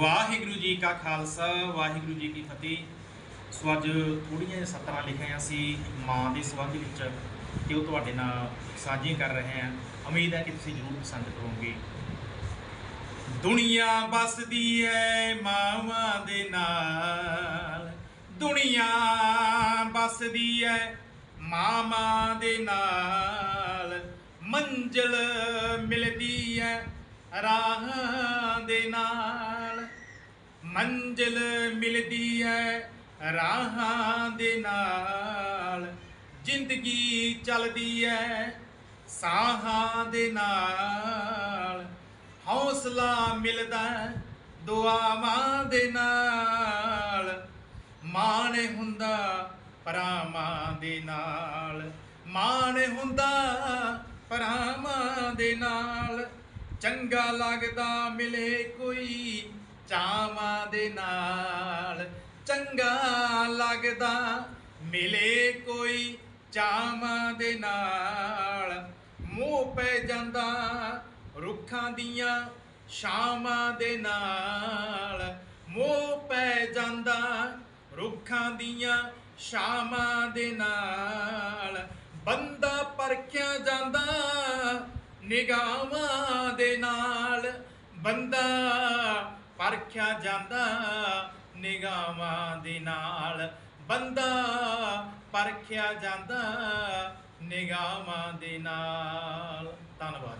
ਵਾਹਿਗੁਰੂ ਜੀ ਕਾ ਖਾਲਸਾ, ਵਾਹਿਗੁਰੂ ਜੀ ਕੀ ਫਤਿਹ। ਸੋ ਅੱਜ ਥੋੜੀਆਂ ਸਤਰਾਂ ਲਿਖੀਆਂ ਸੀ ਮਾਂ ਦੇ ਸੰਬੰਧ ਵਿੱਚ ਤੇ ਉਹ ਤੁਹਾਡੇ ਨਾਲ ਸਾਂਝੀਆਂ ਕਰ ਰਹੇ ਹਾਂ। ਉਮੀਦ ਹੈ ਕਿ ਤੁਸੀਂ ਜ਼ਰੂਰ ਪਸੰਦ ਕਰੋਗੇ। ਦੁਨੀਆ ਬਸਦੀ ਐ ਮਾਵਾਂ ਦੇ ਨਾਲ। ਦੁਨੀਆ ਬਸਦੀ ਐ ਮਾਵਾਂ ਦੇ ਨਾਲ। ਮੰਜ਼ਲ ਮਿਲਦੀ ਐ ਰਾਹਾਂ ਦੇ ਨਾਲ। ਮੰਜ਼ਿਲ ਮਿਲਦੀ ਐ ਰਾਹਾਂ ਦੇ ਨਾਲ। ਜ਼ਿੰਦਗੀ ਚੱਲਦੀ ਹੈ ਸਾਹਾਂ ਦੇ ਨਾਲ। ਹੌਸਲਾ ਮਿਲਦਾ ਹੈ ਦੁਆਵਾਂ ਦੇ ਨਾਲ। ਮਾਣ ਹੁੰਦਾ ਪਰਾਵਾਂ ਦੇ ਨਾਲ। ਮਾਣ ਹੁੰਦਾ ਪਰਾਵਾਂ ਦੇ ਨਾਲ। ਚੰਗਾ ਲੱਗਦਾ ਮਿਲੇ ਕੋਈ ਚਾਵਾਂ ਦੇ ਨਾਲ ਚੰਗਾ ਲੱਗਦਾ, ਮਿਲੇ ਕੋਈ ਚਾਵਾਂ ਦੇ ਨਾਲ। ਮੂੰਹ ਪੈ ਜਾਂਦਾ ਰੁੱਖਾਂ ਦੀਆਂ ਛਾਵਾਂ ਦੇ ਨਾਲ। ਮੋਹ ਪੈ ਜਾਂਦਾ ਰੁੱਖਾਂ ਦੀਆਂ ਛਾਵਾਂ ਦੇ ਨਾਲ। ਬੰਦਾ ਪਰਖਿਆ ਜਾਂਦਾ ਨਿਗਾਹਾਂ ਦੇ ਨਾਲ। ਬੰਦਾ ਪਰਖਿਆ ਜਾਂਦਾ ਨਿਗਾਹਾਂ ਦੇ ਨਾਲ। ਬੰਦਾ ਪਰਖਿਆ ਜਾਂਦਾ ਨਿਗਾਹਾਂ ਦੇ ਨਾਲ। ਧੰਨਵਾਦ।